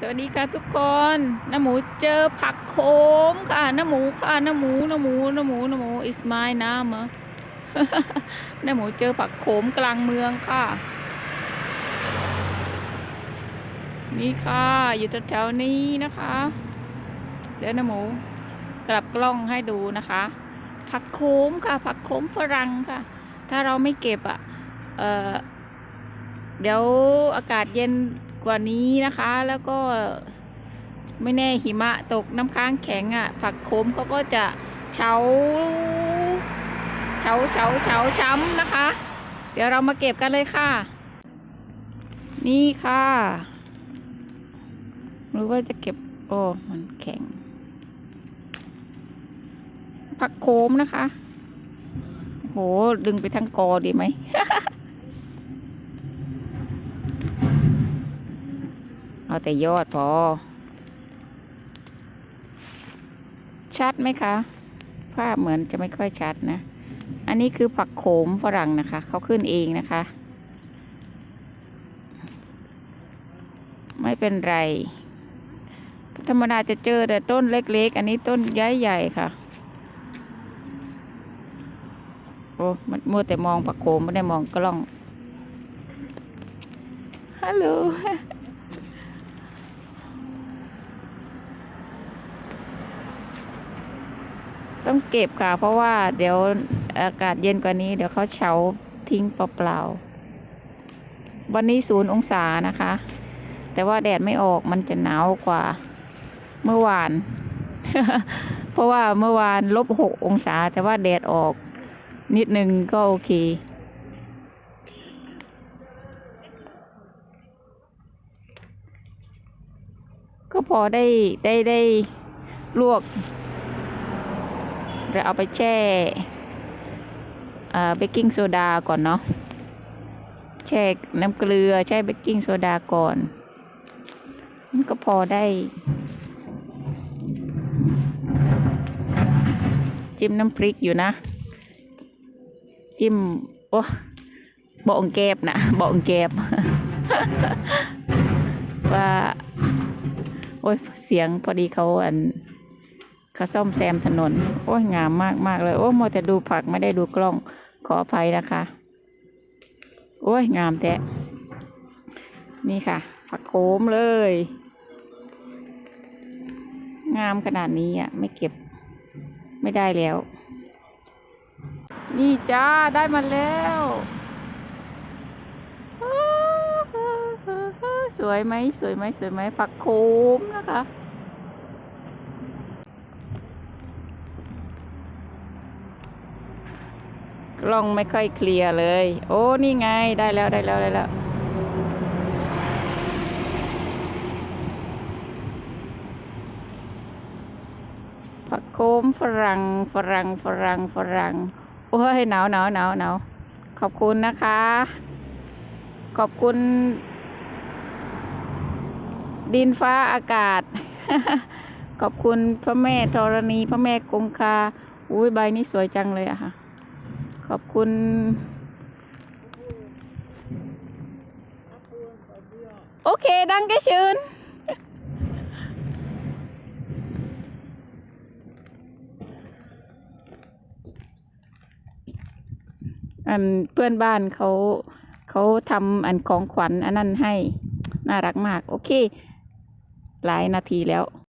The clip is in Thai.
สวัสดีค่ะทุกคนน้าหมูเจอผักโขมค่ะน้าหมูค่ะน้าหมูน้าหมูน้าหมูน้าหมู is my name น้าหมูเจอผักโขมกลางเมืองค่ะ นี่ค่ะอยู่แถวๆนี้นะคะ เดี๋ยวน้าหมูกลับกล้องให้ดูนะคะ ผักโขมค่ะ ผักโขมฝรั่งค่ะ ถ้าเราไม่เก็บอะเออเดี๋ยวอากาศเย็น ว่านี้นะคะ แล้วก็ไม่แน่หิมะตกน้ำค้างแข็งอะ่ะ ผักโขมเขาก็จะเฉาเฉาเฉาเฉาช้ำนะคะ เดี๋ยวเรามาเก็บกันเลยค่ะ นี่ค่ะหรือว่าจะเก็บโอ้มันแข็ง ผักโขมนะคะโหดึงไปทั้งกอดีไหม เอาแต่ยอดพอ ชัดไหมคะ ภาพเหมือนจะไม่ค่อยชัดนะ อันนี้คือผักโขมฝรั่งนะคะ เขาขึ้นเองนะคะ ไม่เป็นไร ธรรมดาจะเจอแต่ต้นเล็ก ๆ อันนี้ต้นใหญ่ๆค่ะโอ้มันมัวแต่มองผักโขมไม่ได้มองกล้อง ฮัลโหล ต้องเก็บค่ะ เพราะว่าเดี๋ยวอากาศเย็นกว่านี้ เดี๋ยวเขาเฉาทิ้งเปล่าๆ วันนี้ศูนย์องศานะคะ แต่ว่าแดดไม่ออกมันจะหนาวกว่าเมื่อวาน เพราะว่าเมื่อวานลบหกองศา แต่ว่าแดดออกนิดนึงก็โอเคก็พอได้ได้ได้ลวก เราเอาไปแช่เบกกิ้งโซดาก่อนเนาะแช่น้ำเกลือแช่เบกกิ้งโซดาก่อน มันก็พอได้ จิ้มน้ำพริกอยู่นะ จิ้ม โอ้บองแกบนะบองแกบว่า โอ้ยเสียงพอดีเขาอัน เขาซ่อมแซมถนน โอ้ยงามมากมากเลย โอ้มัวแต่ดูผักไม่ได้ดูกล้องขออภัยนะคะ โอ้ยงามแท้นี่ค่ะ ผักโขมเลย งามขนาดนี้อะ ไม่เก็บไม่ได้แล้ว นี่จ้าได้มาแล้วสวยไหมสวยไหมสวยไหมผักโขมนะคะ กล้องไม่ค่อยเคลียร์เลย โอ้นี่ไงได้แล้วได้แล้วได้แล้วผักโขมฝรั่งฝรั่งฝรั่งฝรั่งโอ้ยหนาวหนาวหนาวหนาวขอบคุณนะคะ ขอบคุณ ดินฟ้าอากาศ ขอบคุณพระแม่ธรณีพระแม่คงคาอุ้ยใบนี้สวยจังเลยอะค่ะ ขอบคุณ โอเค ดังแกชืนอันเพื่อนบ้านเขาเขาทำอันของขวัญอันนั้นให้ น่ารักมาก โอเค หลายนาทีแล้ว